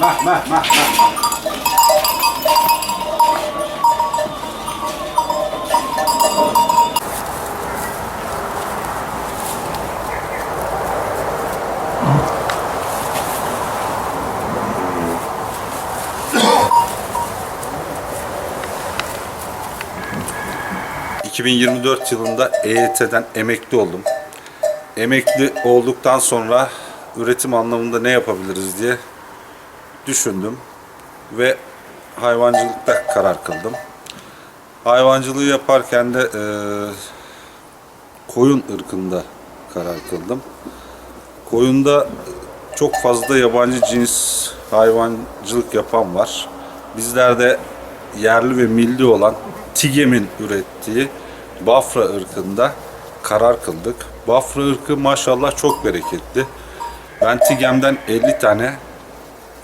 Mah mah mah mah. ...2024 yılında EYT'den emekli oldum. Emekli olduktan sonra üretim anlamında ne yapabiliriz diye düşündüm ve hayvancılıkta karar kıldım. Hayvancılığı yaparken de e, koyun ırkında karar kıldım. Koyunda çok fazla yabancı cins hayvancılık yapan var. Bizler de yerli ve milli olan TİGEM'in ürettiği Bafra ırkında karar kıldık. Bafra ırkı maşallah çok bereketli. Ben TİGEM'den 50 tane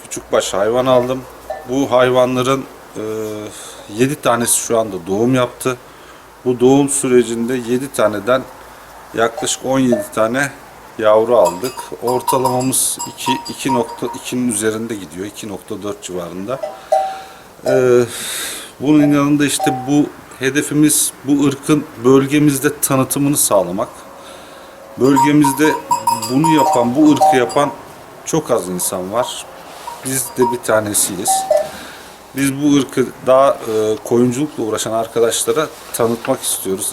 küçükbaş hayvan aldım. Bu hayvanların e, 7 tanesi şu anda doğum yaptı. Bu doğum sürecinde 7 taneden yaklaşık 17 tane yavru aldık. Ortalamamız 2 2.2'nin üzerinde gidiyor. 2.4 civarında. E, bunun yanında işte bu hedefimiz bu ırkın bölgemizde tanıtımını sağlamak. Bölgemizde bunu yapan, bu ırkı yapan çok az insan var. Biz de bir tanesiyiz. Biz bu ırkı daha e, koyunculukla uğraşan arkadaşlara tanıtmak istiyoruz.